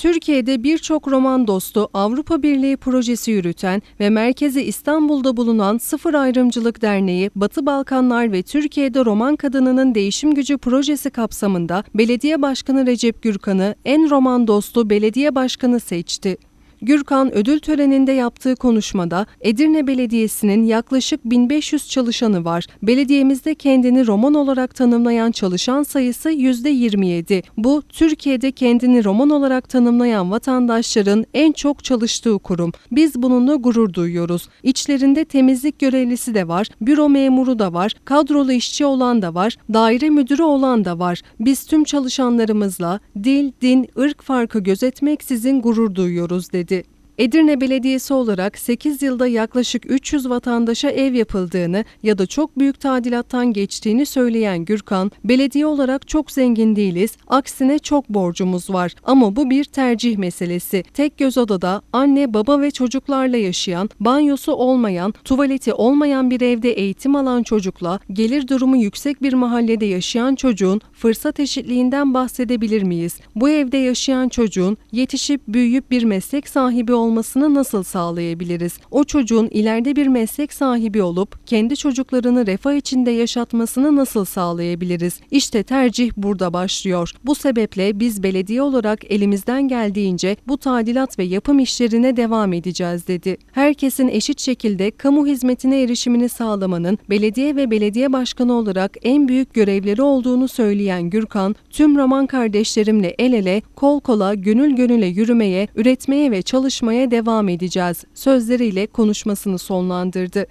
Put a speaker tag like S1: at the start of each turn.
S1: Türkiye'de birçok roman dostu Avrupa Birliği projesi yürüten ve merkezi İstanbul'da bulunan Sıfır Ayrımcılık Derneği, Batı Balkanlar ve Türkiye'de roman kadınının değişim gücü projesi kapsamında Belediye Başkanı Recep Gürkan'ı en roman dostu belediye başkanı seçti. Gürkan ödül töreninde yaptığı konuşmada Edirne Belediyesi'nin yaklaşık 1500 çalışanı var. Belediyemizde kendini roman olarak tanımlayan çalışan sayısı %27. Bu Türkiye'de kendini roman olarak tanımlayan vatandaşların en çok çalıştığı kurum. Biz bununla gurur duyuyoruz. İçlerinde temizlik görevlisi de var, büro memuru da var, kadrolu işçi olan da var, daire müdürü olan da var. Biz tüm çalışanlarımızla dil, din, ırk farkı gözetmeksizin gurur duyuyoruz dedi. Edirne Belediyesi olarak 8 yılda yaklaşık 300 vatandaşa ev yapıldığını ya da çok büyük tadilattan geçtiğini söyleyen Gürkan, belediye olarak çok zengin değiliz, aksine çok borcumuz var ama bu bir tercih meselesi. Tek göz odada anne, baba ve çocuklarla yaşayan, banyosu olmayan, tuvaleti olmayan bir evde eğitim alan çocukla gelir durumu yüksek bir mahallede yaşayan çocuğun fırsat eşitliğinden bahsedebilir miyiz? Bu evde yaşayan çocuğun yetişip büyüyüp bir meslek sahibi olmasını nasıl sağlayabiliriz? O çocuğun ileride bir meslek sahibi olup kendi çocuklarını refah içinde yaşatmasını nasıl sağlayabiliriz? İşte tercih burada başlıyor. Bu sebeple biz belediye olarak elimizden geldiğince bu tadilat ve yapım işlerine devam edeceğiz dedi. Herkesin eşit şekilde kamu hizmetine erişimini sağlamanın belediye ve belediye başkanı olarak en büyük görevleri olduğunu söyleyen Gürkan, tüm Roman kardeşlerimle el ele, kol kola, gönül gönüle yürümeye, üretmeye ve çalışmaya devam edeceğiz sözleriyle konuşmasını sonlandırdı.